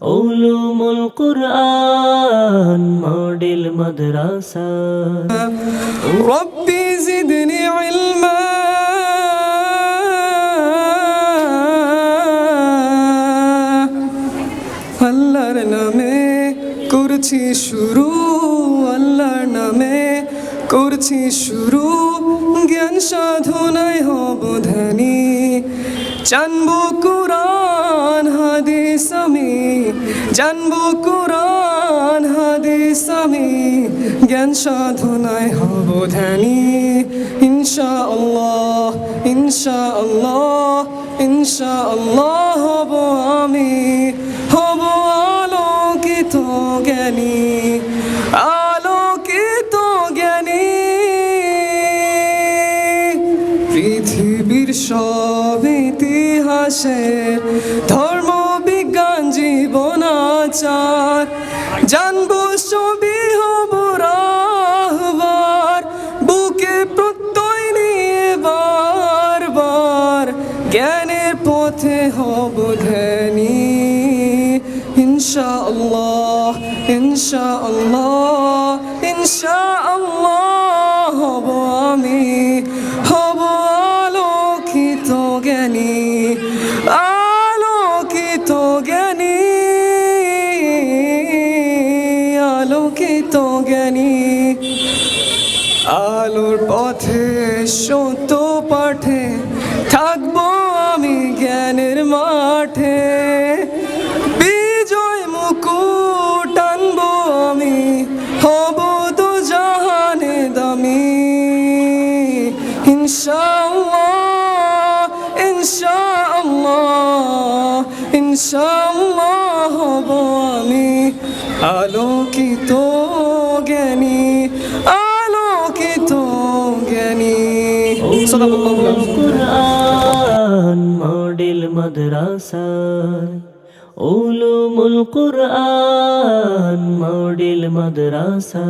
উলুমুল কুরআন, model মাদ্রাসা। রব্বি জিদনি ইলমা। আল্লাহর নামে করছি শুরু, আল্লাহর নামে করছি শুরু। জ্ঞান সাধনায় হব ধনী। চানব কুরআন হাদিস আমি। জানব কুরআন, হাদিস আমি। জ্ঞান সাধনায় হব ধ্যানী। ইনশা আল্লাহ ইনশা আল্লাহ ইনশা আল্লাহ হব আমি। হব আলোকিত জ্ঞানী আলোকিত জ্ঞানী। পৃথিবীর সব ইতিহাসে ধর্ম, বিজ্ঞান, জীবন, আচার। জানব ছবি হব রাহবার। বুকে প্রত্যয় নিয়ে বারবার। জ্ঞানের পথে হব ধ্যানী। ইনশা আল্লাহ ইনশা আলোকিত জ্ঞানী, আলোর পথে সত্য পাঠে থাকব আমি জ্ঞানের মাঠে। বিজয় মুকুট আনব আমি, হব তো জাহানে দামি। ইনশাআল্লাহ ইনশাআল্লাহ ইনশাআল্লাহ হব আমি। আলোকিত জ্ঞানী আলোকিত জ্ঞানী। মডেল মাদ্রাসা উলুমুল কুরআন মডেল মাদ্রাসা